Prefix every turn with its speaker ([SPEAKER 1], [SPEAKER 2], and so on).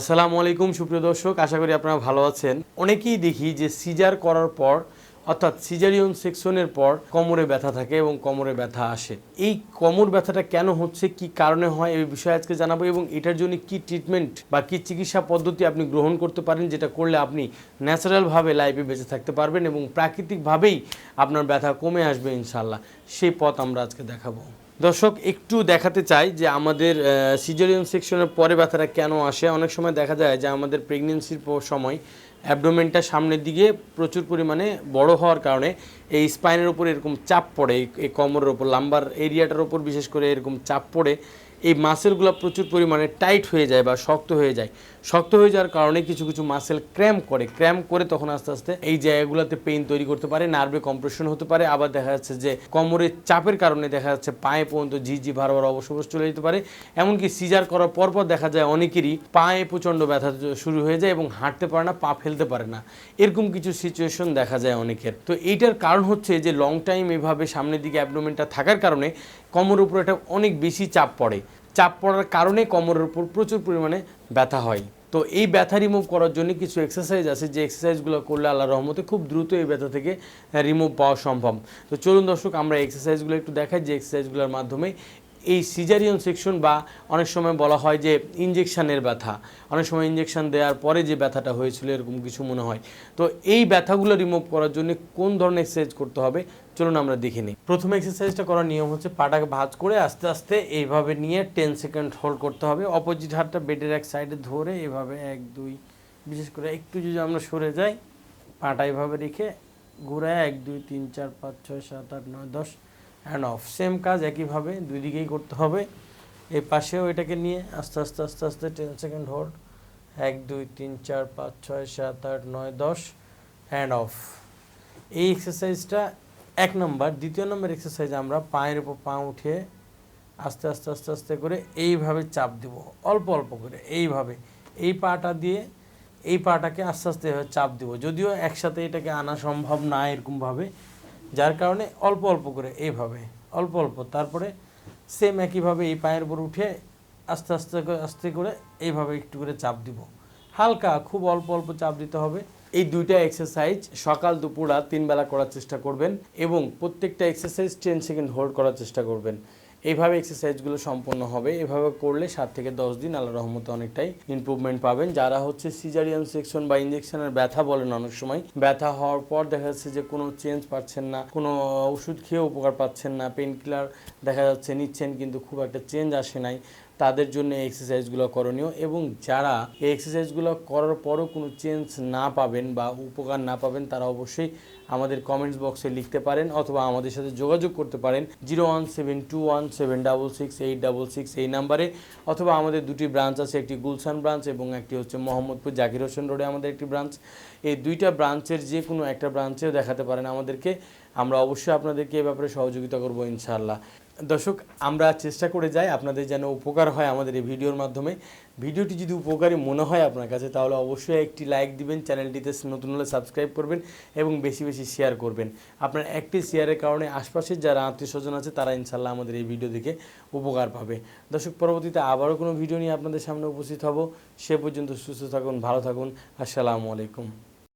[SPEAKER 1] আসসালামু আলাইকুম সুপ্রিয় দর্শক আশা করি আপনারা ভালো আছেন অনেকেই দেখি যে সিজার করার পর অর্থাৎ সিজারিয়ন সেকশনের পর কোমরে ব্যথা থাকে এবং কোমরে ব্যথা আসে এই কোমর ব্যথাটা কেন হচ্ছে কি কারণে হয় এই বিষয়ে আজকে জানাবো এবং এটার জন্য কি ট্রিটমেন্ট বা কি চিকিৎসা পদ্ধতি আপনি গ্রহণ করতে পারেন যেটা করলে আপনি ন্যাচারালভাবে লাইফে বেঁচে থাকতে পারবেন এবং প্রাকৃতিকভাবেই আপনার ব্যথা কমে আসবে ইনশাল্লাহ সেই পথ আমরা আজকে দেখাবো দর্শক একটু দেখাতে চাই যে আমাদের সিজারিয়ান সেকশনের পরে ব্যথাটা কেন আসে অনেক সময় দেখা যায় যে আমাদের প্রেগনেন্সির সময় অ্যাবডোমেনটা সামনের দিকে প্রচুর পরিমাণে বড় হওয়ার কারণে এই স্পাইনের ওপর এরকম চাপ পড়ে এই কোমরের ওপর লাম্বার এরিয়াটার ওপর বিশেষ করে এরকম চাপ পড়ে এই মাসেলগুলো প্রচুর পরিমাণে টাইট হয়ে যায় বা শক্ত হয়ে যায় শক্ত হয়ে যাওয়ার কারণে কিছু কিছু মাসেল ক্র্যাম করে ক্র্যাম করে তখন আস্তে আস্তে এই জায়গাগুলোতে পেইন তৈরি করতে পারে নার্ভে কম্প্রেশন হতে পারে আবার দেখা যাচ্ছে যে কোমরের চাপের কারণে দেখা যাচ্ছে পায়ে পর্যন্ত ঝিঝি ভারবার অবসবস চলে যেতে পারে এমনকি সিজার করার পরপর দেখা যায় অনেকেরই পায়ে প্রচণ্ড ব্যথা শুরু হয়ে যায় এবং হাঁটতে পারে না পা ফেলতে পারে না এরকম কিছু সিচুয়েশন দেখা যায় অনেকের তো এইটার কারণ হচ্ছে যে লং টাইম এভাবে সামনের দিকে অ্যাবডোমেনটা থাকার কারণে কোমরের উপর এটা অনেক বেশি চাপ পড়ে চাপ পড়ার কারণে কোমরের উপর প্রচুর পরিমাণে ব্যথা হয় তো এই ব্যথা রিমুভ করার জন্য কিছু এক্সারসাইজ আছে যে এক্সারসাইজগুলো করলে আল্লাহ রহমতে খুব দ্রুত এই ব্যথা থেকে রিমুভ পাওয়া সম্ভব তো চলুন দর্শক আমরা এক্সারসাইজগুলো একটু দেখাই যে এক্সারসাইজগুলোর মাধ্যমে এই সিজারিয়ন সেকশন বা অনেক সময় বলা হয় যে ইঞ্জেকশানের ব্যথা অনেক সময় ইঞ্জেকশান দেওয়ার পরে যে ব্যথাটা হয়েছিল এরকম কিছু মনে হয় তো এই ব্যথাগুলো রিমুভ করার জন্য কোন ধরনের এক্সারসাইজ করতে হবে চলুন আমরা দেখে নিই প্রথম এক্সারসাইজটা করার নিয়ম হচ্ছে পাটাকে ভাঁজ করে আস্তে আস্তে এইভাবে নিয়ে টেন সেকেন্ড হোল্ড করতে হবে অপোজিট হাতটা বেডের এক সাইডে ধরে এভাবে এক দুই বিশেষ করে একটু যদি আমরা সরে যাই পাটা এভাবে রেখে ঘুরে এক দুই তিন চার পাঁচ ছয় সাত আট নয় দশ অ্যান্ড অফ সেম কাজ একইভাবে দুই দিকেই করতে হবে এই পাশেও এটাকে নিয়ে আস্তে আস্তে আস্তে আস্তে টেন সেকেন্ড হোল্ড এক দুই তিন চার পাঁচ ছয় সাত আট নয় দশ হ্যান্ড অফ এই এক্সারসাইজটা এক নম্বর দ্বিতীয় নম্বর এক্সারসাইজ আমরা পায়ের উপর পা উঠিয়ে আস্তে আস্তে আস্তে আস্তে করে এইভাবে চাপ দিব অল্প অল্প করে এইভাবে এই পাটা দিয়ে এই পাটাকে আস্তে আস্তে চাপ দিব যদিও একসাথে এটাকে আনা সম্ভব না এরকমভাবে যার কারণে অল্প অল্প করে এইভাবে অল্প অল্প তারপরে সেম একইভাবে এই পায়ের উপর উঠে আস্তে আস্তে আস্তে করে এইভাবে একটু করে চাপ দিব হালকা খুব অল্প অল্প চাপ দিতে হবে এই দুইটা এক্সারসাইজ সকাল দুপুর রাত তিন বেলা করার চেষ্টা করবেন এবং প্রত্যেকটা এক্সারসাইজ টেন সেকেন্ড হোল্ড করার চেষ্টা করবেন এইভাবে এক্সারসাইজগুলো সম্পন্ন হবে এভাবে করলে সাত থেকে দশ দিন আল্লাহ রহমতে অনেকটাই ইম্প্রুভমেন্ট পাবেন যারা হচ্ছে সিজারিয়ান সেকশন বা ইঞ্জেকশনের ব্যথা বলেন অনেক সময় ব্যথা হওয়ার পর দেখা যাচ্ছে যে কোনো চেঞ্জ পাচ্ছেন না কোনো ওষুধ খেয়ে উপকার পাচ্ছেন না পেন কিলার দেখা যাচ্ছে নিচ্ছেন কিন্তু খুব একটা চেঞ্জ আসে নাই তাদের জন্য এক্সারসাইজগুলো করণীয় এবং যারা এই এক্সারসাইজগুলো করার পরও কোনো চেঞ্জ না পাবেন বা উপকার না পাবেন তারা অবশ্যই আমাদের কমেন্টস বক্সে লিখতে পারেন অথবা আমাদের সাথে যোগাযোগ করতে পারেন zero one seven two one seven double six eight double six এই নাম্বারে অথবা আমাদের দুটি ব্রাঞ্চ আছে একটি গুলশান ব্রাঞ্চ এবং একটি হচ্ছে মোহাম্মদপুর জাকির হোসেন রোডে আমাদের একটি ব্রাঞ্চ এই দুইটা ব্রাঞ্চের যে কোনো একটা ব্রাঞ্চেও দেখাতে পারেন আমাদেরকে আমরা অবশ্যই আপনাদেরকে এ ব্যাপারে সহযোগিতা করবো ইনশাআল্লাহ দর্শক আমরা চেষ্টা করে যাই আপনাদের যেন উপকার হয় আমাদের এই ভিডিওর মাধ্যমে ভিডিওটি যদি উপকারী মনে হয় আপনার কাছে তাহলে অবশ্যই একটি লাইক দিবেন চ্যানেলটিতে নতুন হলে সাবস্ক্রাইব করবেন এবং বেশি বেশি শেয়ার করবেন আপনার একটি শেয়ারের কারণে আশপাশের যারা আত্মীয় স্বজন আছে তারা ইনশাল্লাহ আমাদের এই ভিডিও দেখে উপকার পাবে দর্শক পরবর্তীতে আবারও কোনো ভিডিও নিয়ে আপনাদের সামনে উপস্থিত হব সে পর্যন্ত সুস্থ থাকুন ভালো থাকুন আসসালামু আলাইকুম